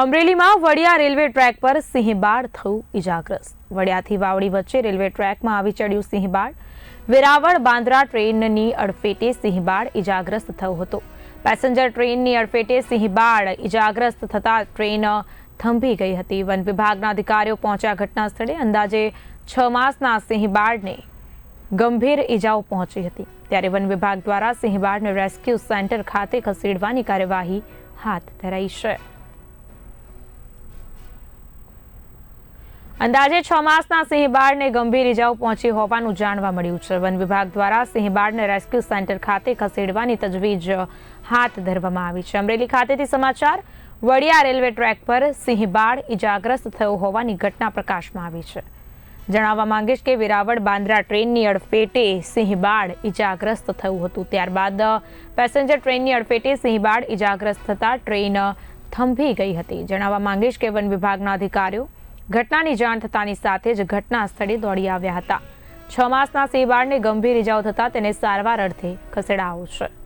અમરેલીમાં Vadia railway track પર સિંહબાળ થયું ઇજાગ્રસ્ત. વડિયાથી વાવડી વચ્ચે રેલવે ટ્રેકમાં આવી ચડ્યું સિંહબાળ. વેરાવળ બાંદ્રા ટ્રેનની અડફેટે સિંહબાળ ઇજાગ્રસ્ત થયો હતો. પેસેન્જર ટ્રેનની અડફેટે સિંહબાળ ઇજાગ્રસ્ત થતા ટ્રેન થંભી ગઈ હતી. વન વિભાગના અધિકારીઓ પહોંચ્યા ઘટના સ્થળે. અંદાજે છ માસના સિંહબાળને ગંભીર ઇજાઓ પહોંચી હતી. ત્યારે વન વિભાગ દ્વારા સિંહબાળને રેસ્ક્યુ સેન્ટર ખાતે ખસેડવાની કાર્યવાહી હાથ ધરાઈ છે. અંદાજે છ માસના સિંહબાળને ગંભીર ઇજાઓ પહોંચી હોવાનું જાણવા મળ્યું છે. વન વિભાગ દ્વારા સિંહબાળને રેસ્ક્યુ સેન્ટર ખાતે ખસેડવાની તજવીજ હાથ ધરવામાં આવી છે. અમરેલી ખાતેથી સમાચાર, વડિયા રેલવે ટ્રેક પર સિંહબાળ ઇજાગ્રસ્ત થયો હોવાની ઘટના પ્રકાશમાં આવી છે. જણાવવા માંગીશ કે વેરાવળ બાંદ્રા ટ્રેનની અડફેટે સિંહબાળ ઇજાગ્રસ્ત થયું હતું. ત્યારબાદ પેસેન્જર ટ્રેનની અડફેટે સિંહબાળ ઇજાગ્રસ્ત થતાં ટ્રેન થંભી ગઈ હતી. જણાવવા માંગીશ કે વન વિભાગના અધિકારીઓ ઘટનાની જાણ થતાની સાથે જ ઘટના સ્થળે દોડી આવ્યા હતા. છ માસના સિંહબાળને ગંભીર ઇજાઓ થતાં તેને સારવાર અર્થે ખસેડાયો છે.